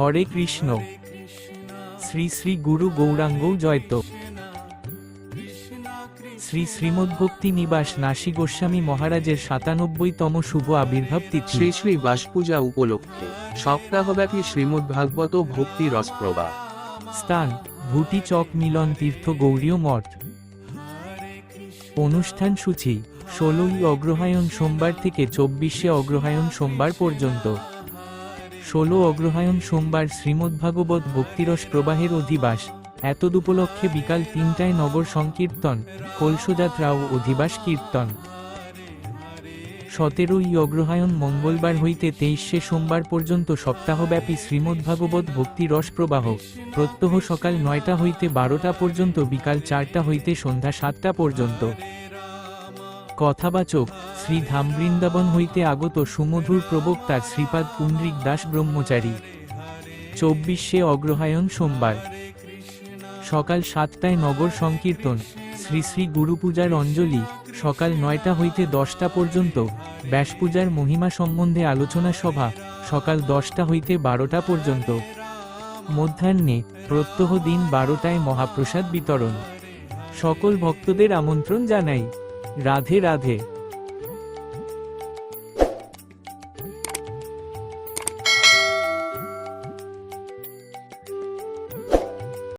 হরে কৃষ্ণ। শ্রী শ্রী গুরু গৌরাঙ্গ জয়ত। শ্রী শ্রীমদ্ভক্তি নিবাস নাসি গোস্বামী মহারাজের সাতানব্বইতম শুভ আবির্ভাব তিথি। শ্রী শ্রী বাস পূজা উপলক্ষে সপ্তাহব্যাপী শ্রীমদ্ ভাগবত ভক্তি রসপ্রভা। স্থান ভুটি চক মিলন তীর্থ গৌরীয় মঠ। অনুষ্ঠান সূচি ষোলোই অগ্রহায়ণ সোমবার থেকে চব্বিশে অগ্রহায়ণ সোমবার পর্যন্ত। ষোলো অগ্রহায়ণ সোমবার শ্রীমদ্ভাগবত ভক্তিরস প্রবাহের অধিবাস। এতদুপলক্ষে বিকাল তিনটায় নগর সংকীর্তন কলসযাত্রা ও অধিবাস কীর্তন। সতেরোই অগ্রহায়ণ মঙ্গলবার হইতে তেইশে সোমবার পর্যন্ত সপ্তাহব্যাপী শ্রীমদ্ভাগবত ভক্তি রস প্রবাহ। প্রত্যহ সকাল নয়টা হইতে বারোটা পর্যন্ত, বিকাল চারটা হইতে সন্ধ্যা সাতটা পর্যন্ত। কথাবাচক শ্রী ধাম বৃন্দাবন হইতে আগত সুমধুর প্রবক্তা শ্রীপাদ পুণ্ডরিক দাস ব্রহ্মচারী। চব্বিশে অগ্রহায়ণ সোমবার। সকাল সাতটায় নগর সংকীর্তন, শ্রী শ্রী গুরুপূজার অঞ্জলি, সকাল নয়টা হইতে দশটা পর্যন্ত, ব্যাস পূজার মহিমা সম্বন্ধে আলোচনা সভা, সকাল দশটা হইতে বারোটা পর্যন্ত। মধ্যাহ্নে প্রত্যহ দিন বারোটায় মহাপ্রসাদ বিতরণ। সকল ভক্তদের আমন্ত্রণ জানাই। राधे राधे।